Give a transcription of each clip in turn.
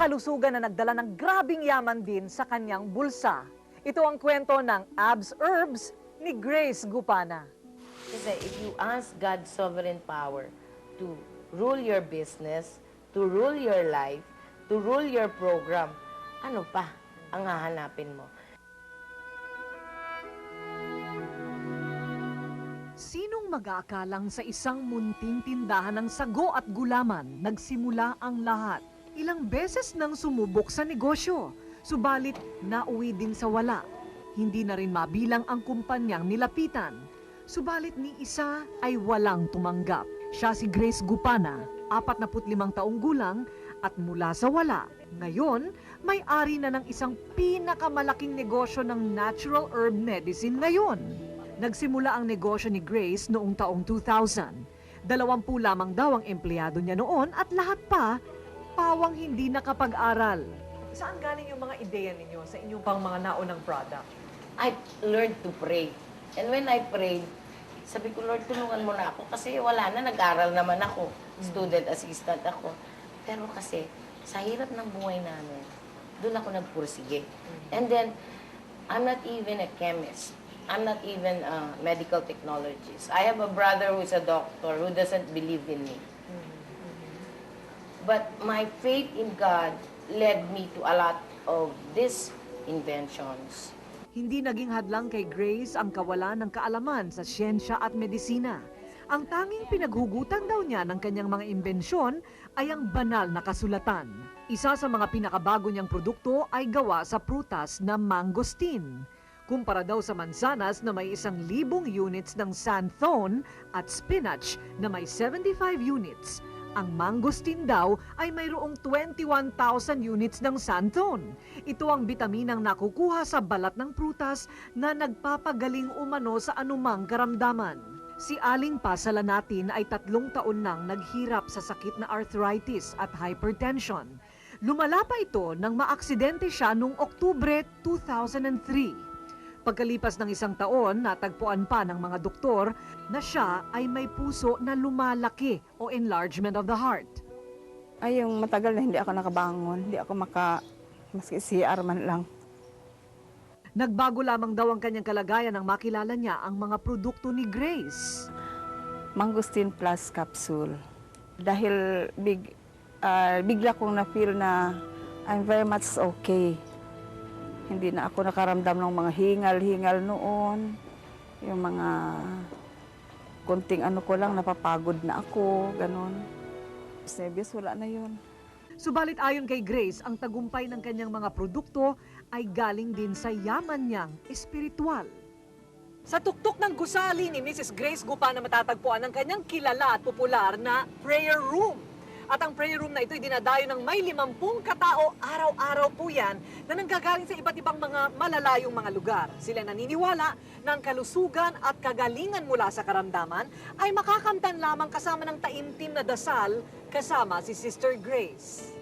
kalusugan na nagdala ng grabing yaman din sa kanyang bulsa. Ito ang kwento ng Abs Herbs ni Grace Gupana. Kasi if you ask God's sovereign power to rule your business, to rule your life, to rule your program, ano pa ang hahanapin mo? Sinong mag-aakalang sa isang munting tindahan ng sago at gulaman nagsimula ang lahat? Ilang beses nang sumubok sa negosyo, subalit nauwi din sa wala. Hindi na rin mabilang ang kumpanyang nilapitan. Subalit ni isa ay walang tumanggap. Siya si Grace Gupana, 45 taong gulang at mula sa wala. Ngayon, may-ari na ng isang pinakamalaking negosyo ng natural herb medicine ngayon. Nagsimula ang negosyo ni Grace noong taong 2000. Dalawampu lamang daw ang empleyado niya noon at lahat pa, pawang hindi nakapag-aral. Saan galing yung mga ideya ninyo sa inyong pang mga naunang product? I learned to pray. And when I prayed, sabi ko, Lord, tulungan mo na ako kasi wala na, nag-aral naman ako. Student assistant ako. Pero kasi, sa hirap ng buhay namin, doon ako nagpursige. And then, I'm not even a chemist. I'm not even a medical technologist. I have a brother who's a doctor who doesn't believe in me. But my faith in God led me to a lot of these inventions. Hindi naging hadlang kay Grace ang kawalan ng kaalaman sa siyensya at medisina. Ang tanging pinaghugutan daw niya ng kanyang mga imbensyon ay ang banal na kasulatan. Isa sa mga pinakabago niyang produkto ay gawa sa prutas na mangosteen. Kumpara daw sa mansanas na may isang libong units ng santhone at spinach na may 75 units. Ang mangosteen daw ay mayroong 21,000 units ng santhone. Ito ang bitaminang nakukuha sa balat ng prutas na nagpapagaling umano sa anumang karamdaman. Si Aling Pasala natin ay tatlong taon nang naghirap sa sakit na arthritis at hypertension. Lumala pa ito nang maaksidente siya noong Oktubre 2003. Pagkalipas ng isang taon, natagpuan pa ng mga doktor na siya ay may puso na lumalaki o enlargement of the heart. Ay, yung matagal na hindi ako nakabangon. Hindi ako maka... Maski CR man lang. Nagbago lamang daw ang kanyang kalagayan nang makilala niya ang mga produkto ni Grace. Mangosteen Plus Capsule. Dahil big, ah, bigla kong na-feel na I'm very much okay. Hindi na ako nakaramdam ng mga hingal-hingal noon. Yung mga konting ano ko lang, napapagod na ako, ganon. Sebius, wala na yun. Subalit ayon kay Grace, ang tagumpay ng kanyang mga produkto ay galing din sa yaman niyang espiritual. Sa tuktok ng gusali ni Mrs. Grace Gupa na matatagpuan ang kanyang kilala at popular na prayer room. At ang prayer room na ito ay dinadayo ng may limampung katao araw-araw po yan na nanggagaling sa iba't ibang mga malalayong mga lugar. Sila naniniwala na ang kalusugan at kagalingan mula sa karamdaman ay makakamtan lamang kasama ng taimtim na dasal kasama si Sister Grace.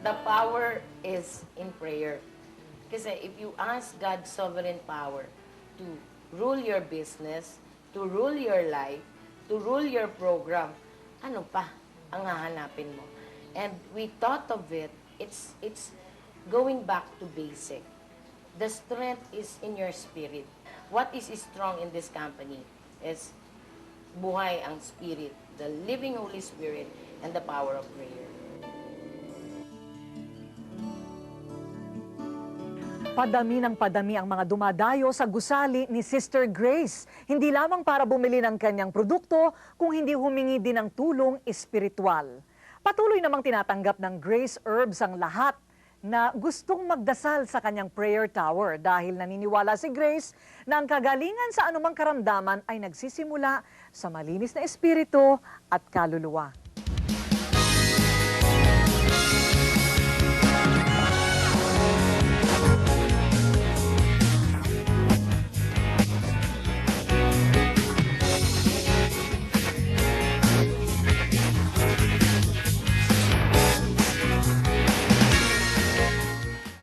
The power is in prayer. Kasi if you ask God's sovereign power to rule your business, to rule your life, to rule your program, ano pa ang hahanapin mo? And we thought of it, it's, it's going back to basic. The strength is in your spirit. What is strong in this company is buhay ang spirit, the living Holy Spirit, and the power of prayer. Padami ng padami ang mga dumadayo sa gusali ni Sister Grace. Hindi lamang para bumili ng kanyang produkto, kung hindi humingi din ng tulong espiritual. Patuloy namang tinatanggap ng Grace Herbs ang lahat na gustong magdasal sa kanyang prayer tower dahil naniniwala si Grace na ang kagalingan sa anumang karamdaman ay nagsisimula sa malinis na espiritu at kaluluwa.